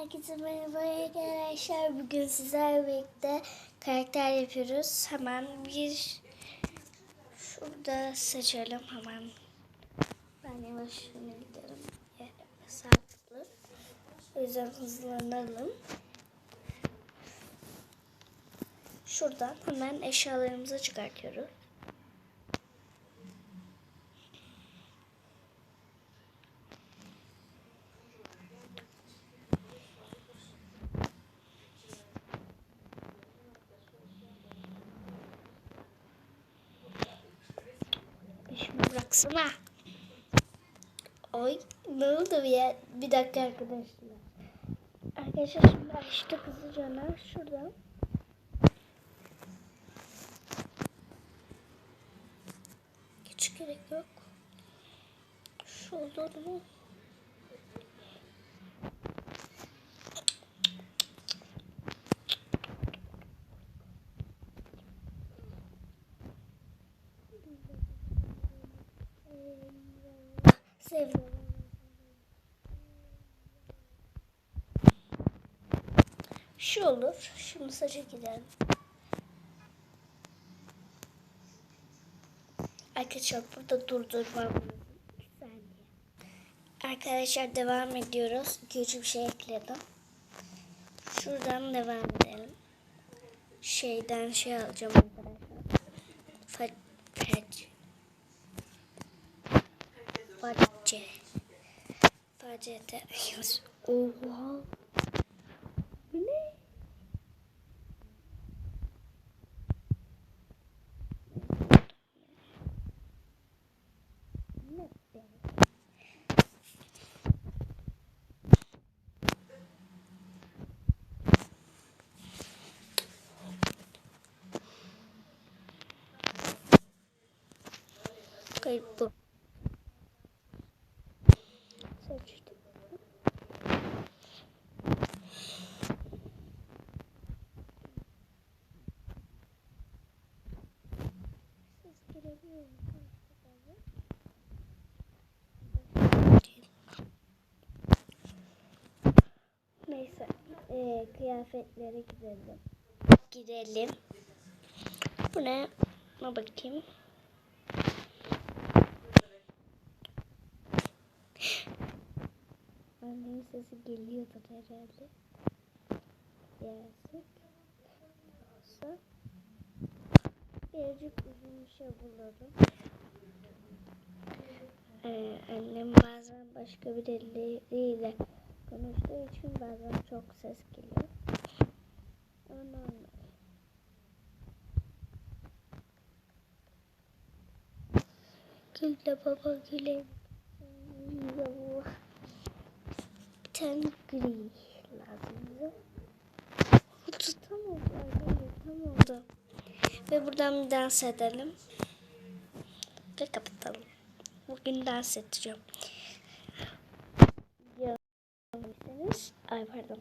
Herkese merhaba arkadaşlar. Bugün sizlerle birlikte karakter yapıyoruz. Hemen bir şurada seçelim hemen. Ben yavaş giderim. Yani sağlıklı. O yüzden hızlanalım. Şuradan hemen eşyalarımızı çıkartıyoruz. Bıraksana. Oy ne oldu ya? Bir dakika arkadaşlar. Arkadaşlar şimdi açtık hızlıca şuradan. Hiç gerek yok. Şu olur mu? Sevdim. Şu olur. Şimdi saça gidelim. Arkadaşlar burada durdurmam. Arkadaşlar devam ediyoruz. 2-3 bir şey ekledim. Şuradan devam edelim. Şeyden şey alacağım arkadaşlar. Fac Facce. Faccete. Oha. Bu ne? Ne be? Kayıp bu. Seçtim. Ses gelebiliyor mu? Neyse, eee kıyafetlere gidelim. Gidelim. Bu ne? Buna bakayım. Annemin sesi geliyordur herhalde. Yersek. Olsa. Birazcık uzun bir şey bulurum. Ee, annem bazen başka bir dilleriyle konuştuğu için bazen çok ses geliyor. O normal. Güle baba güle. Bir tane gri lazım arkadaşlar tam oldu. Ve buradan bir dans edelim. Ve kapatalım. Bugün dans edeceğim. Ya, Ay pardon.